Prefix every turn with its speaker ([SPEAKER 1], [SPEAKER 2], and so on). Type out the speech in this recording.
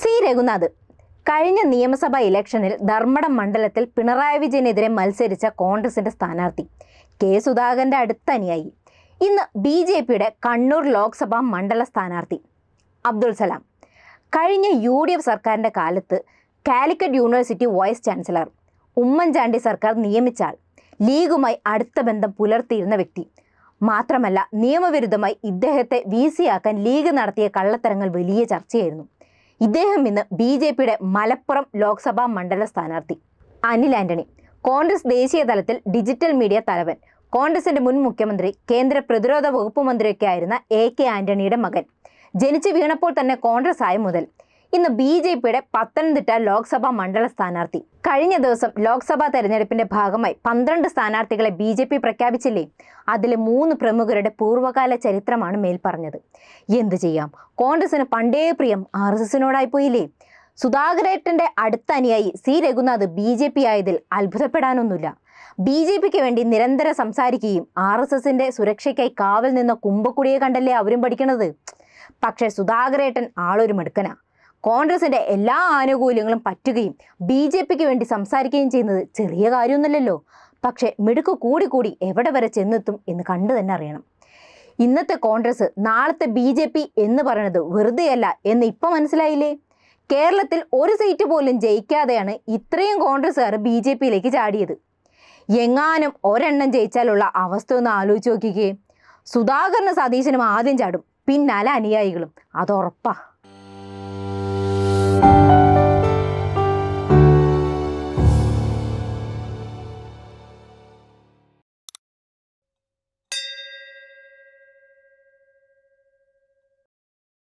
[SPEAKER 1] C Raghunath. കഴിഞ്ഞ നിയമസഭാ ഇലക്ഷനിൽ ധർമ്മടം മണ്ഡലത്തിൽ പിണറായി വിജയനെതിരെ മത്സരിച്ച കോൺഗ്രസിന്റെ സ്ഥാനാർത്ഥി കെ സുധാകരന്റെ അടുത്തനിയായി. ഇന്ന് ബി ജെ പിയുടെ കണ്ണൂർ ലോക്സഭാ മണ്ഡല സ്ഥാനാർത്ഥി അബ്ദുൾ സലാം. കഴിഞ്ഞ യു ഡി എഫ് സർക്കാരിന്റെ കാലത്ത് Calicut university vice chancellor Oommen Chandy സർക്കാർ നിയമിച്ച ആൾ ലീഗുമായി അടുത്ത ബന്ധം പുലർത്തിയിരുന്ന വ്യക്തി. മാത്രമല്ല നിയമവിരുദ്ധമായി ഇദ്ദേഹത്തെ വി ലീഗ് നടത്തിയ കള്ളത്തരങ്ങൾ വലിയ ചർച്ചയായിരുന്നു. ഇദ്ദേഹം ഇന്ന് ബി ജെ പിയുടെ മലപ്പുറം ലോക്സഭാ മണ്ഡല സ്ഥാനാർത്ഥി. അനിൽ ആന്റണി കോൺഗ്രസ് ദേശീയ തലത്തിൽ ഡിജിറ്റൽ മീഡിയ തലവൻ. കോൺഗ്രസിന്റെ മുൻ മുഖ്യമന്ത്രി കേന്ദ്ര പ്രതിരോധ വകുപ്പ് മന്ത്രിയൊക്കെ ആയിരുന്ന എ കെ ആന്റണിയുടെ മകൻ. ജനിച്ചു വീണപ്പോൾ തന്നെ കോൺഗ്രസ് ആയ മുതൽ. ഇന്ന് ബി ജെ പിയുടെ പത്തനംതിട്ട ലോക്സഭാ മണ്ഡല സ്ഥാനാർത്ഥി. കഴിഞ്ഞ ദിവസം ലോക്സഭാ തെരഞ്ഞെടുപ്പിന്റെ ഭാഗമായി പന്ത്രണ്ട് സ്ഥാനാർത്ഥികളെ ബി ജെ പി പ്രഖ്യാപിച്ചില്ലേ? അതിലെ മൂന്ന് പ്രമുഖരുടെ പൂർവകാല ചരിത്രമാണ് മേൽപ്പറഞ്ഞത്. എന്തു ചെയ്യാം? കോൺഗ്രസിന് പണ്ടേ പ്രിയം ആർ എസ് എസിനോടായി പോയില്ലേ? സുധാകരേട്ടന്റെ അടുത്ത അനുയായി C Raghunath B J P ആയതിൽ അത്ഭുതപ്പെടാനൊന്നുമില്ല. ബി ജെ പിക്ക് വേണ്ടി നിരന്തരം സംസാരിക്കുകയും ആർ എസ് എസിന്റെ സുരക്ഷയ്ക്കായി കാവൽ നിന്ന കുമ്പക്കുടിയെ കണ്ടല്ലേ അവരും പഠിക്കണത്? പക്ഷേ സുധാകരേട്ടൻ ആളൊരു മിടുക്കനാ കോൺഗ്രസിന്റെ എല്ലാ ആനുകൂല്യങ്ങളും പറ്റുകയും ബി ജെ പിക്ക് വേണ്ടി സംസാരിക്കുകയും ചെയ്യുന്നത് ചെറിയ കാര്യമൊന്നുമല്ലല്ലോ. പക്ഷേ മിടുക്ക് കൂടി കൂടി എവിടെ വരെ ചെന്നെത്തും എന്ന് കണ്ടു തന്നെ അറിയണം. ഇന്നത്തെ കോൺഗ്രസ് നാളത്തെ ബി ജെ പി എന്ന് പറയുന്നത് വെറുതെയല്ല എന്ന് ഇപ്പം മനസ്സിലായില്ലേ? കേരളത്തിൽ ഒരു സീറ്റ് പോലും ജയിക്കാതെയാണ് ഇത്രയും കോൺഗ്രസ്സുകാർ ബി ജെ പിയിലേക്ക് ചാടിയത്. എങ്ങാനും ഒരെണ്ണം ജയിച്ചാലുള്ള അവസ്ഥ ഒന്ന് ആലോചിച്ച് നോക്കിക്കേ. സുധാകരന് സതീശനും ആദ്യം ചാടും പിന്നാലെ അനുയായികളും. അത് ഉറപ്പാ.